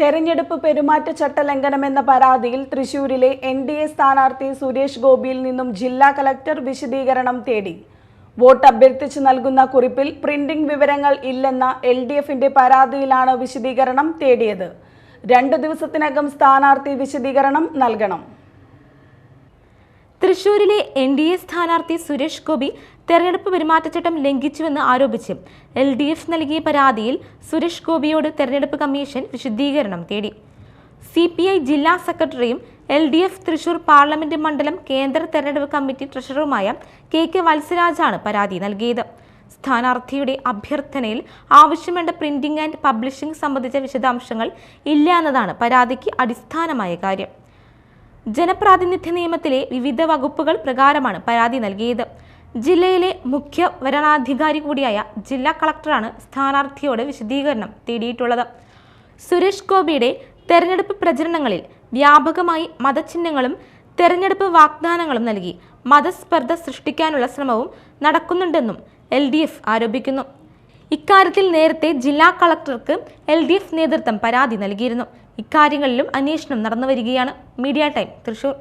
തെരഞ്ഞെടുപ്പ് പെരുമാറ്റച്ചട്ട ലംഘനമെന്ന പരാതിയിൽ തൃശൂരിലെ എൻ ഡി എ സ്ഥാനാർത്ഥി സുരേഷ് ഗോപിയിൽ നിന്നും ജില്ലാ കലക്ടർ വിശദീകരണം തേടി. വോട്ട് അഭ്യർത്ഥിച്ച് നൽകുന്ന കുറിപ്പിൽ പ്രിന്റിംഗ് വിവരങ്ങൾ ഇല്ലെന്ന എൽ ഡി എഫിന്റെ പരാതിയിലാണ് വിശദീകരണം തേടിയത്. രണ്ടു ദിവസത്തിനകം സ്ഥാനാർത്ഥി വിശദീകരണം നൽകണം. തൃശൂരിലെ എൻ ഡി എ സ്ഥാനാർത്ഥി സുരേഷ് ഗോപി തെരഞ്ഞെടുപ്പ് പെരുമാറ്റച്ചട്ടം ലംഘിച്ചുവെന്ന് ആരോപിച്ച് എൽ ഡി എഫ് നൽകിയ പരാതിയിൽ സുരേഷ് ഗോപിയോട് തെരഞ്ഞെടുപ്പ് കമ്മീഷൻ വിശദീകരണം തേടി. സി പി ഐ ജില്ലാ സെക്രട്ടറിയും L D F Thrissur parliament മണ്ഡലം കേന്ദ്ര തെരഞ്ഞെടുപ്പ് കമ്മിറ്റി ട്രഷററുമായ കെ കെ വത്സരാജാണ് പരാതി നൽകിയത്. സ്ഥാനാർത്ഥിയുടെ അഭ്യർത്ഥനയിൽ ആവശ്യവേണ്ട പ്രിന്റിംഗ് ആൻഡ് പബ്ലിഷിംഗ് സംബന്ധിച്ച വിശദാംശങ്ങൾ ഇല്ല എന്നതാണ് പരാതിക്ക് അടിസ്ഥാനമായ കാര്യം. ജനപ്രാതിനിധ്യ നിയമത്തിലെ വിവിധ വകുപ്പുകൾ പ്രകാരമാണ് പരാതി നൽകിയത്. ജില്ലയിലെ മുഖ്യ വരണാധികാരി കൂടിയായ ജില്ലാ കളക്ടറാണ് സ്ഥാനാർത്ഥിയോട് വിശദീകരണം തേടിയിട്ടുള്ളത്. സുരേഷ് ഗോപിയുടെ തെരഞ്ഞെടുപ്പ് പ്രചരണങ്ങളിൽ വ്യാപകമായി മതചിഹ്നങ്ങളും തെരഞ്ഞെടുപ്പ് വാഗ്ദാനങ്ങളും നൽകി മതസ്പർദ്ധ സൃഷ്ടിക്കാനുള്ള ശ്രമവും നടക്കുന്നുണ്ടെന്നും എൽ ആരോപിക്കുന്നു. ഇക്കാര്യത്തിൽ നേരത്തെ ജില്ലാ കളക്ടർക്ക് എൽ ഡി എഫ് നേതൃത്വം പരാതി നൽകിയിരുന്നു. ഇക്കാര്യങ്ങളിലും അന്വേഷണം നടന്നുവരികയാണ്. Media time Thrissur.